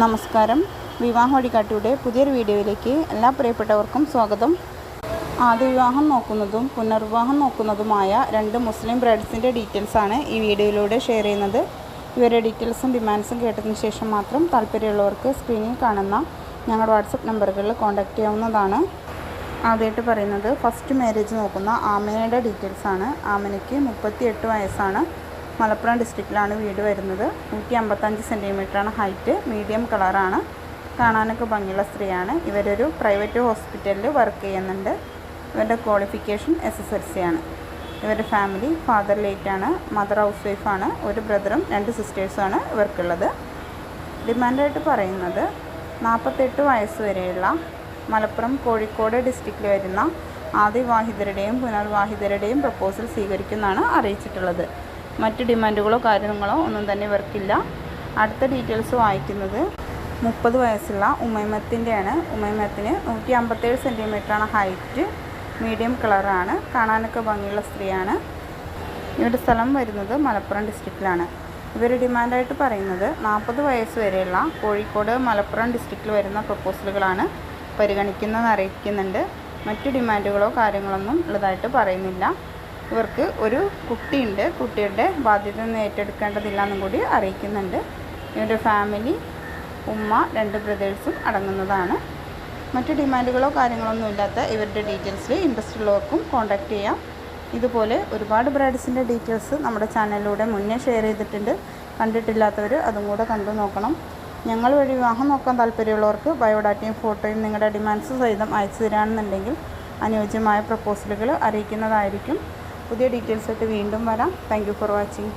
നമസ്കാരം. വിവാഹ വഴികാട്ടിയുടെ പുതിയൊരു വീഡിയോയിലേക്ക് എല്ലാ പ്രിയപ്പെട്ടവർക്കും സ്വാഗതം. ആദ്യ വിവാഹം നോക്കുന്നതും പുനർവിവാഹം നോക്കുന്നതുമായ രണ്ട് മുസ്ലിം ബ്രൈഡ്സിന്റെ ഡീറ്റെയിൽസാണ് ഈ വീഡിയോയിലൂടെ ഷെയർ ചെയ്യുന്നത്. ഇവരുടെ ഡീറ്റെയിൽസും ഡിമാൻഡ്സും കേട്ടതിന് ശേഷം മാത്രം താല്പര്യമുള്ളവർക്ക് സ്ക്രീനിൽ കാണുന്ന ഞങ്ങളുടെ വാട്സപ്പ് നമ്പറുകളിൽ കോൺടാക്റ്റ് ചെയ്യാവുന്നതാണ്. ആദ്യമായിട്ട് പറയുന്നത് ഫസ്റ്റ് മാരേജ് നോക്കുന്ന ആമനയുടെ ഡീറ്റെയിൽസാണ് ആമിനയ്ക്ക് മുപ്പത്തി എട്ട് വയസ്സാണ്. മലപ്പുറം ഡിസ്ട്രിക്റ്റിലാണ് വീട് വരുന്നത്. നൂറ്റി അമ്പത്തഞ്ച് സെന്റിമീറ്ററാണ് ഹൈറ്റ് മീഡിയം കളറാണ് കാണാനൊക്കെ ഭംഗിയുള്ള സ്ത്രീയാണ്. ഇവരൊരു പ്രൈവറ്റ് ഹോസ്പിറ്റലിൽ വർക്ക് ചെയ്യുന്നുണ്ട്. ഇവരുടെ qualification S S L C ആണ്. ഇവരുടെ ഫാമിലി ഫാദർ ലേറ്റാണ് മദർ ഹൗസ് വൈഫാണ് ഒരു ബ്രദറും രണ്ട് സിസ്റ്റേഴ്സുമാണ് ഇവർക്കുള്ളത് ഡിമാൻഡായിട്ട് പറയുന്നത് നാൽപ്പത്തെട്ട് വയസ്സ് വരെയുള്ള മലപ്പുറം കോഴിക്കോട് ഡിസ്ട്രിക്റ്റിൽ വരുന്ന ആദിവാഹിതരുടെയും പുനർവാഹിതരുടെയും പ്രപ്പോസൽ സ്വീകരിക്കുമെന്നാണ് അറിയിച്ചിട്ടുള്ളത്. മറ്റ് ഡിമാൻഡുകളോ കാര്യങ്ങളോ ഒന്നും തന്നെ ഇവർക്കില്ല. അടുത്ത ഡീറ്റെയിൽസ് വായിക്കുന്നത് മുപ്പത് വയസ്സുള്ള ഉമൈമത്തിന്റെയാണ്. ഉമൈമത്തിന് നൂറ്റി അമ്പത്തേഴ് സെന്റിമീറ്ററാണ് ഹൈറ്റ്. മീഡിയം കളറാണ്. കാണാനൊക്കെ ഭംഗിയുള്ള സ്ത്രീയാണ്. ഇവരുടെ സ്ഥലം വരുന്നത് മലപ്പുറം ഡിസ്ട്രിക്റ്റിലാണ്. ഇവർ ഡിമാൻഡായിട്ട് പറയുന്നത് നാൽപ്പത് വയസ്സ് വരെയുള്ള കോഴിക്കോട് മലപ്പുറം ഡിസ്ട്രിക്റ്റിൽ വരുന്ന പ്രപ്പോസലുകളാണ് പരിഗണിക്കുന്നതെന്ന് അറിയിക്കുന്നുണ്ട്. മറ്റു ഡിമാൻഡുകളോ കാര്യങ്ങളൊന്നും ഉള്ളതായിട്ട് പറയുന്നില്ല. ഇവർക്ക് ഒരു കുട്ടിയുണ്ട്. കുട്ടിയുടെ ബാധ്യത ഒന്നും ഏറ്റെടുക്കേണ്ടതില്ല കൂടി അറിയിക്കുന്നുണ്ട്. ഇവരുടെ ഫാമിലി ഉമ്മ രണ്ട് ബ്രദേഴ്സും അടങ്ങുന്നതാണ്. മറ്റു ഡിമാൻഡുകളോ കാര്യങ്ങളൊന്നും ഇല്ലാത്ത ഇവരുടെ ഡീറ്റെയിൽസിൽ ഇൻട്രസ്റ്റ് ഉള്ളവർക്കും കോൺടാക്റ്റ് ചെയ്യാം. ഇതുപോലെ ഒരുപാട് ബ്രൈഡ്സിന്റെ ഡീറ്റെയിൽസ് നമ്മുടെ ചാനലിലൂടെ മുന്നേ ഷെയർ ചെയ്തിട്ടുണ്ട്. കണ്ടിട്ടില്ലാത്തവർ അതും കൂടെ കണ്ടു നോക്കണം. ഞങ്ങൾ വഴി വിവാഹം നോക്കാൻ താല്പര്യമുള്ളവർക്ക് ബയോഡാറ്റയും ഫോട്ടോയും നിങ്ങളുടെ ഡിമാൻഡ്സ് സഹിതം അയച്ചു തരാണെന്നുണ്ടെങ്കിൽ അനുയോജ്യമായ പ്രപ്പോസലുകൾ അറിയിക്കുന്നതായിരിക്കും. പുതിയ ഡീറ്റെയിൽസ് ആയിട്ട് വീണ്ടും വരാം. Thank for watching